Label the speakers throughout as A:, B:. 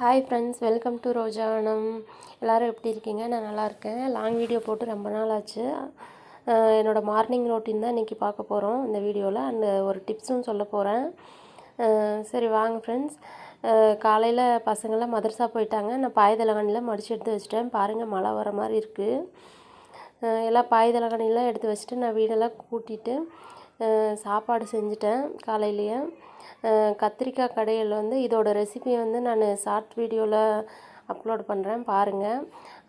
A: Hi friends welcome to ரோஜானம் எல்லோரும் எப்படி இருக்கீங்க? நான் நல்லா இருக்கேன். லாங் வீடியோ போட்டு ரொம்ப நாள் ஆச்சு. என்னோடய என்னோட மார்னிங் ரொட்டீன் தான் இன்றைக்கி பார்க்க போகிறோம் இந்த வீடியோவில் அந்த ஒரு டிப்ஸும் சொல்ல போகிறேன் சரி வாங்க ஃப்ரெண்ட்ஸ் காலையில் பசங்களாம் மதரசா போயிட்டாங்க. நான் பாய்தலகனில் மடித்து எடுத்து வச்சுட்டேன். பாருங்கள் மழை வர மாதிரி இருக்குது எல்லாம் பாய்தலகனிலாம் எடுத்து வச்சுட்டு நான் வீடெல்லாம் கூட்டிகிட்டு சாப்பாடு செஞ்சுட்டேன் காலையிலேயே. கத்திரிக்காய் கடையில் வந்து இதோட ரெசிபி வந்து நான் ஷார்ட் வீடியோவில் அப்லோட் பண்ணுறேன் பாருங்கள்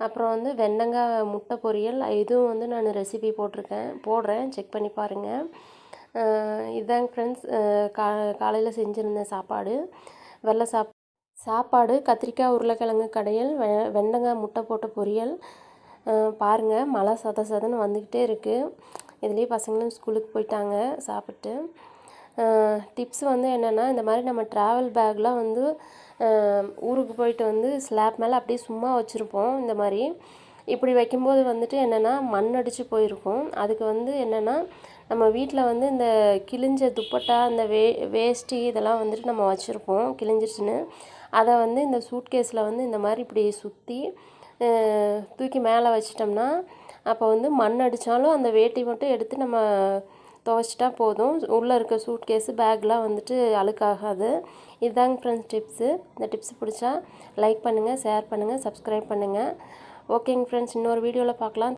A: அப்புறம் வந்து வெண்டங்காய் முட்டை பொரியல் இதுவும் வந்து நான் ரெசிபி போட்டிருக்கேன். போடுறேன் செக் பண்ணி பாருங்கள் இதுதான் ஃப்ரெண்ட்ஸ் கா காலையில் செஞ்சுருந்தேன் சாப்பாடு. வெள்ளை சாப் சாப்பாடு கத்திரிக்காய் உருளைக்கிழங்கு கடையல் வெ வெண்டங்காய் முட்டை போட்ட பொரியல். பாருங்கள் மழை சத சதன்னு வந்துக்கிட்டே இருக்குது இதுலேயே பசங்களும் ஸ்கூலுக்கு போயிட்டாங்க சாப்பிட்டு. டிப்ஸ் வந்து என்னென்னா இந்த மாதிரி நம்ம ட்ராவல் பேக்லாம் வந்து ஊருக்கு போயிட்டு வந்து ஸ்லாப் மேலே அப்படியே சும்மா வச்சுருப்போம் இந்த மாதிரி. இப்படி வைக்கும்போது வந்துட்டு என்னென்னா மண் அடித்து போயிருக்கும். அதுக்கு வந்து என்னென்னா நம்ம வீட்டில் வந்து இந்த கிழிஞ்ச துப்பட்டா இந்த வே வேஷ்டி இதெல்லாம் வந்துட்டு நம்ம வச்சுருப்போம் கிழிஞ்சிருச்சுன்னு. அதை வந்து இந்த சூட்கேஸில் வந்து இந்த மாதிரி இப்படி சுற்றி தூக்கி மேலே வச்சிட்டோம்னா அப்போ வந்து மண் அடித்தாலும் அந்த வேட்டி மட்டும் எடுத்து நம்ம துவைச்சிட்டா போதும். உள்ளே இருக்க சூட்கேஸு பேக்லாம் வந்துட்டு அழுக்காகாது. இதுதாங்க ஃப்ரெண்ட்ஸ் டிப்ஸு இந்த டிப்ஸ் பிடிச்சா லைக் பண்ணுங்கள் ஷேர் பண்ணுங்கள் சப்ஸ்கிரைப் பண்ணுங்கள் ஓகேங்க ஃப்ரெண்ட்ஸ் இன்னொரு வீடியோவில் பார்க்கலாம்.